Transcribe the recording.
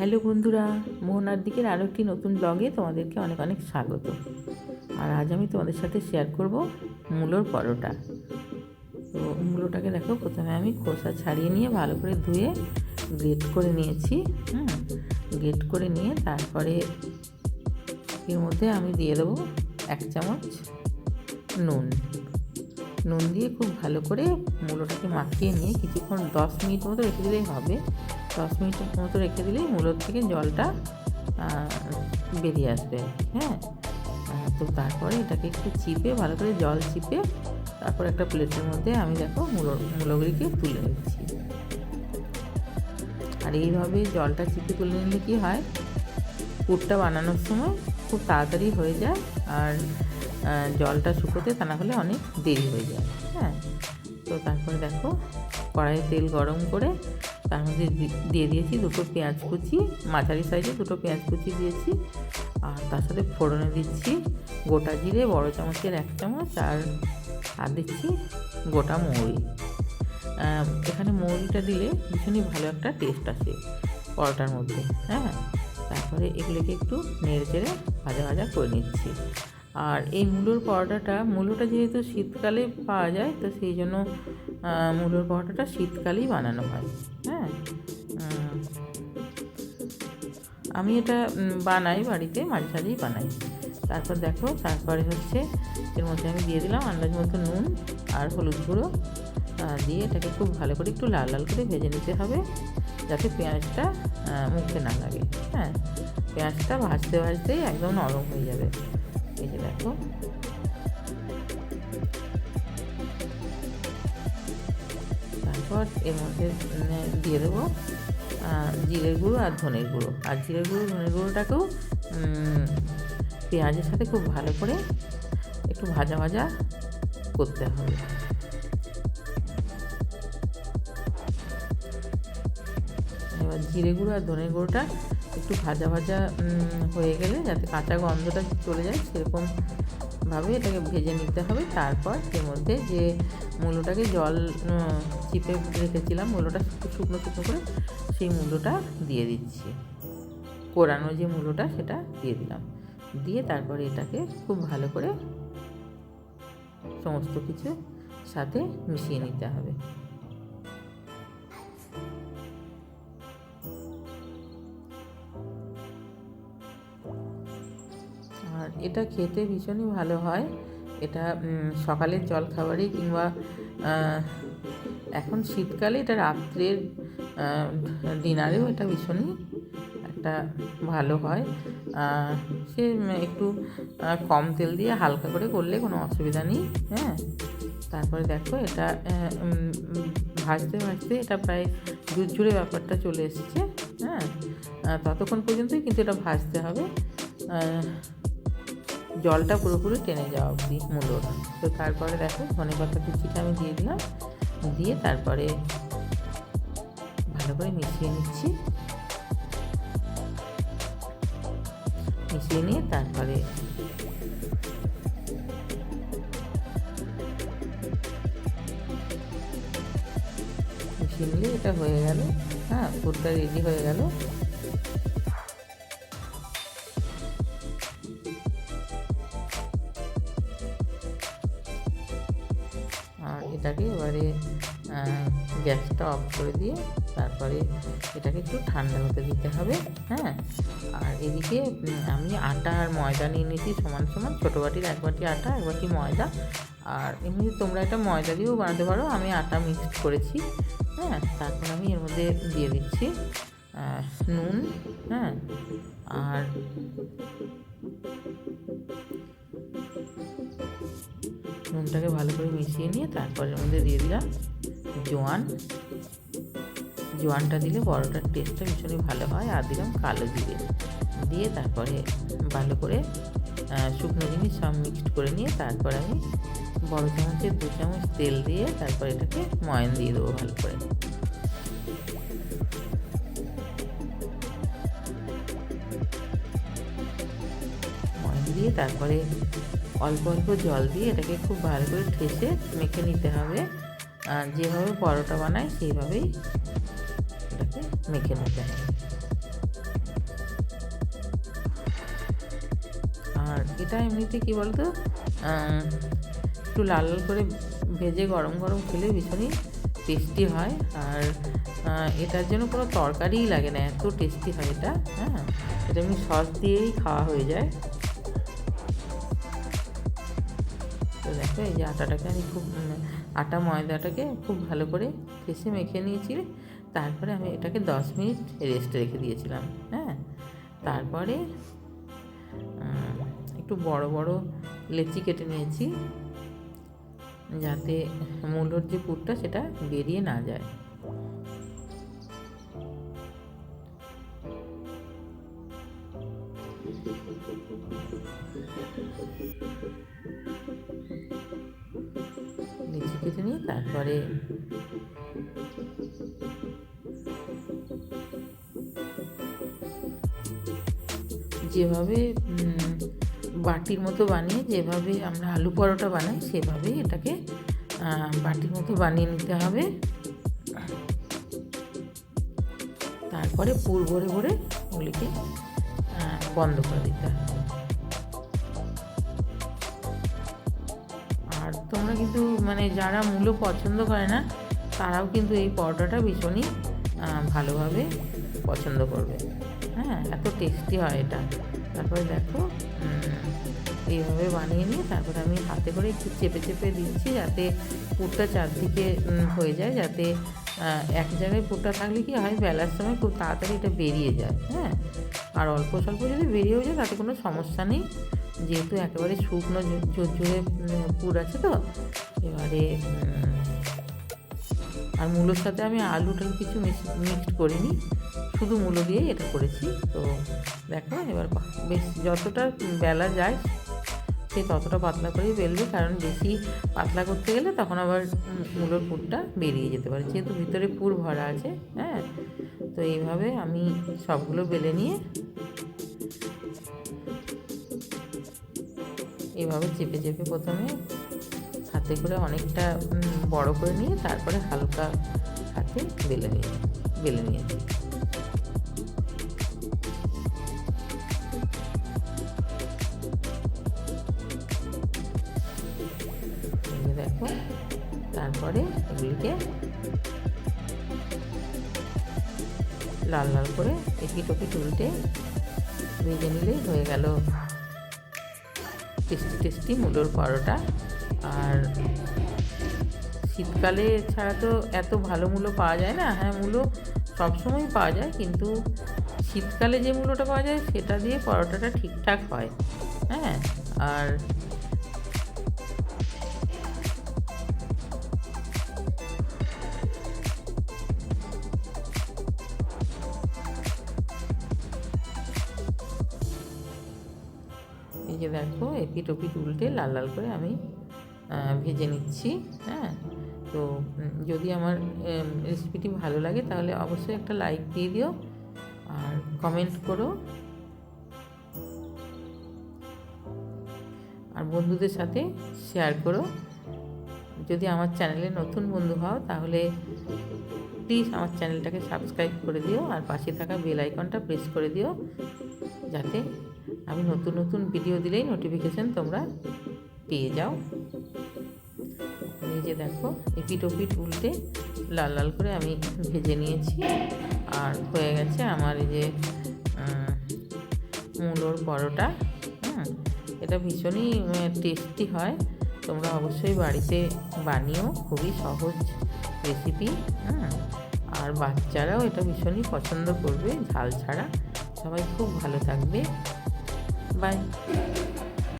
Hello বন্ধুরা, মোহনার দিকের আরও একটি নতুন ব্লগে তোমাদেরকে অনেক অনেক স্বাগত। আর আজ আমি তোমাদের সাথে শেয়ার করব মূলোর পরোটা। তো মূলোটাকে দেখো, প্রথমে আমি খোসা ছাড়িয়ে নিয়ে ভালো করে ধুয়ে গ্রেট করে নিয়েছি, হুম? গ্রেট করে নিয়ে তারপরে এর মধ্যে আমি দিয়ে দেবো এক চামচ নুন। নুন দিয়ে খুব ভালো করে মূলোটাকে মাখিয়ে নিয়ে কিছুক্ষণ দশ মিনিট মতো রেখে দিলেই হবে। দশ মিনিট মতো রেখে দিলেই মূলোর থেকে জলটা বেরিয়ে আসবে হ্যাঁ? তো তারপরে এটাকে একটু চিপে, ভালো করে জল চিপে, তারপর একটা প্লেটের মধ্যে আমি দেখো মূলো, মূলোগুলিকে তুলে নিচ্ছি। আর এইভাবে জলটা চিপে তুলে নিলে কী হয়? পুরটা বানানোর সময় খুব তাড়াতাড়ি হয়ে যায় আর জলটা শুকোতে তা না হলে অনেক দেরি হয়ে যায় হ্যাঁ? তো তারপরে দেখো কড়াইয়ে তেল গরম করে তার মধ্যে দিয়ে দিয়েছি দুটো পেঁয়াজ কুচি, মাঝারি সাইজে দুটো পেঁয়াজ কুচি দিয়েছি। আর তার সাথে ফোড়নে দিচ্ছি গোটা জিরে, বড় চামচের এক চামচ, আর আর দিচ্ছি গোটা মৌরি। এখানে মৌরিটা দিলে ভীষণই ভালো একটা টেস্ট আসে পরোটার মধ্যে হ্যাঁ? তারপরে এগুলোকে একটু নেড়ে চেড়ে ভাজা ভাজা করে নিচ্ছি। আর এই মূলোর পরোটাটা, মূলোটা যেহেতু শীতকালে পাওয়া যায়, তো সেই জন্য মূলোর পরোটাটা শীতকালেই বানানো হয় হ্যাঁ? আমি এটা বানাই বাড়িতে, মাঝে সাঝেই বানাই। তারপর দেখো, তারপরে হচ্ছে এর মধ্যে আমি দিয়ে দিলাম আন্দাজ মতো নুন আর হলুদ গুঁড়ো। দিয়ে এটাকে খুব ভালো করে একটু লাল লাল করে ভেজে নিতে হবে, যাতে পেঁয়াজটা মুখে না লাগে হ্যাঁ? পেঁয়াজটা ভাজতে ভাজতেই একদম নরম হয়ে যাবে। এই দেখো তারপর এর মধ্যে দিয়ে দেবো জিরের গুঁড়ো আর ধনের গুঁড়ো। আর জিরের গুঁড়ো, ধনের গুঁড়োটাকেও পেঁয়াজের সাথে খুব ভালো করে একটু ভাজা ভাজা করতে হবে। এবার জিরে গুঁড়ো আর ধনের গুঁড়োটা একটু ভাজা ভাজা হয়ে গেলে যাতে কাঁচা গন্ধটা চলে যায়, সেরকম ভাবে এটাকে ভেজে নিতে হবে। তারপর এর মধ্যে যে মূলোটাকে জল চিপে রেখেছিলাম মূলোটা শুকনো শুকনো করে সেই মূলোটা দিয়ে দিচ্ছি। কোরানো যে মূলোটা সেটা দিয়ে দিলাম। দিয়ে তারপরে এটাকে খুব ভালো করে সমস্ত কিছু সাথে মিশিয়ে নিতে হবে। এটা খেতে ভীষণই ভালো হয়। এটা সকালের জল খাবারই কিংবা এখন শীতকালে এটা রাত্রের ডিনারেও এটা ভীষণই একটা ভালো হয়। সে একটু কম তেল দিয়ে হালকা করে করলে কোনো অসুবিধা নেই হ্যাঁ। তারপরে দেখো এটা ভাজতে ভাজতে এটা প্রায় ঝুরঝুরে ব্যাপারটা চলে এসেছে হ্যাঁ। ততক্ষণ পর্যন্তই কিন্তু এটা ভাজতে হবে। জলটা পুরোপুরি টেনে যাওয়া অবধি মূলোর তো তারপরে দেখো ধনে পাতা কুচিটা আমি দিয়ে দিলাম। দিয়ে তারপরে ভালো করে মিশিয়ে নিচ্ছি। মিশিয়ে নিয়ে তারপরে মিশিয়ে নিলে এটা হয়ে গেল। হ্যাঁ ফুডটা রেডি হয়ে গেল। এটাকে এবারে গ্যাসটা অফ করে দিয়ে তারপরে এটাকে একটু ঠান্ডা হতে দিতে হবে হ্যাঁ? আর এদিকে আমি আটা আর ময়দা নিয়ে নিয়েছি, সমান সমান। ছোটো বাটির এক বাটি আটা, এক বাটি ময়দা। আর এমনি তোমরা এটা ময়দা দিয়েও বানাতে পারো। আমি আটা মিক্সড করেছি হ্যাঁ? তারপর আমি এর মধ্যে দিয়ে দিচ্ছি নুন হ্যাঁ? আর নুনটাকে ভালো করে মিশিয়ে নিয়ে তারপর এর মধ্যে দিয়ে দিলাম জোয়ান। জোয়ানটা দিলে পরোটার টেস্টটা ভীষণই ভালো হয়। আর দিলাম কালো জিরে। দিয়ে তারপরে ভালো করে শুকনো জিনিস সব মিক্সড করে নিয়ে তারপর আমি বড় চামচের দু চামচ তেল দিয়ে তারপর এটাকে ময়ন দিয়ে দেবো ভালো করে। ময়ন দিয়ে তারপরে অল্প অল্প জল দিয়ে এটাকে খুব ভালো করে ঠেসে মেখে নিতে হবে। আর যেভাবে পরোটা বানায় সেইভাবেই এটাকে মেখে নিতে হবে। আর এটা এমনিতে কী বলতো? একটু লাল লাল করে ভেজে গরম গরম খেলে ভীষণই টেস্টি হয়। আর এটার জন্য কোনো তরকারিই লাগে না, এত টেস্টি হয় এটা হ্যাঁ? এটা এমনি সস দিয়েই খাওয়া হয়ে যায়। তো দেখো, এই যে আটাটাকে আমি খুব আটা ময়দাটাকে খুব ভালো করে ফেসে মেখে নিয়েছি। তারপরে আমি এটাকে দশ মিনিট রেস্টে রেখে দিয়েছিলাম হ্যাঁ? তারপরে একটু বড় বড় লেচি কেটে নিয়েছি, যাতে মূলর যে পুরটা সেটা বেরিয়ে না যায়। কেটে নিয়ে তারপরে যেভাবে বাটির মতো বানিয়ে, যেভাবে আমরা আলু পরোটা বানাই, সেভাবেই এটাকে বাটির মতো বানিয়ে নিতে হবে। তারপরে পুর ভরে ভরে ওগুলিকে বন্ধ করে দিতে হবে। তোমরা কিন্তু মানে যারা মূলো পছন্দ করে না, তারাও কিন্তু এই পরোটাটা ভীষণই ভালোভাবে পছন্দ করবে। হ্যাঁ এত টেস্টি হয় এটা। তারপরে দেখো এইভাবে বানিয়ে নিয়ে তারপরে আমি হাতে করে একটু চেপে চেপে দিচ্ছি যাতে পুরটা চারদিকে হয়ে যায়, যাতে এক জায়গায় পুরটা থাকলে কি হয়, বেলার সময় খুব তাড়াতাড়ি এটা বেরিয়ে যায়। হ্যাঁ আর অল্প স্বল্প যদি বেরিয়েও যায়, তাতে কোনো সমস্যা নেই। যেহেতু একেবারে শুকনো জোরে পুর আছে তো, এবারে আর মূলোর সাথে আমি আলু টালু কিছু মিক্সড করিনি, শুধু মূলো দিয়েই এটা করেছি, তো দেখো এবার বেশ যতটা বেলা যায়, সে ততটা পাতলা করেই বেলবে, কারণ বেশি পাতলা করতে গেলে তখন আবার মূলোর পুরটা বেরিয়ে যেতে পারে, যেহেতু ভিতরে পুর ভরা আছে হ্যাঁ তো এইভাবে আমি সবগুলো বেলে নিয়ে এভাবে চেপে চেপে প্রথমে হাতে করে অনেকটা বড় করে নিয়ে তারপরে হালকা হাতে বেলে নিয়ে, বেলে এই দেখো, তারপরে এগুলিকে লাল লাল করে এপিট ওপিট উল্টে ভেজে নিলেই হয়ে গেল। টেস্টি টেস্টি মুলোর পরোটা। আর শীতকালে ছাড়া তো এত ভালো মূলো পাওয়া যায় না। হ্যাঁ মূলো সবসময় পাওয়া যায়, কিন্তু শীতকালে যে মূলোটা পাওয়া যায়, সেটা দিয়ে পরোটাটা ঠিকঠাক হয়। হ্যাঁ আর যে দেখো এপিট ওপিট উল্টে লাল লাল করে আমি ভেজে নিচ্ছি হ্যাঁ? তো যদি আমার রেসিপিটি ভালো লাগে তাহলে অবশ্যই একটা লাইক দিয়ে দিও আর কমেন্ট করো। আর বন্ধুদের সাথে শেয়ার করো। যদি আমার চ্যানেলে নতুন বন্ধু হও তাহলে প্লিজ আমার চ্যানেলটাকে সাবস্ক্রাইব করে দিও আর পাশে থাকা বেল আইকনটা প্রেস করে দিও, যাতে আমি নতুন নতুন ভিডিও দিলেই নোটিফিকেশান তোমরা পেয়ে যাও। এই যে দেখো এপিট ওপিট উল্টে লাল লাল করে আমি ভেজে নিয়েছি। আর হয়ে গেছে আমার এই যে মূলোর পরোটা। হুম, এটা ভীষণই টেস্টি হয়। তোমরা অবশ্যই বাড়িতে বানিও, খুবই সহজ রেসিপি হ্যাঁ আর বাচ্চারাও এটা ভীষণই পছন্দ করবে, ঝাল ছাড়া। সবাই খুব ভালো থাকবে। 拜。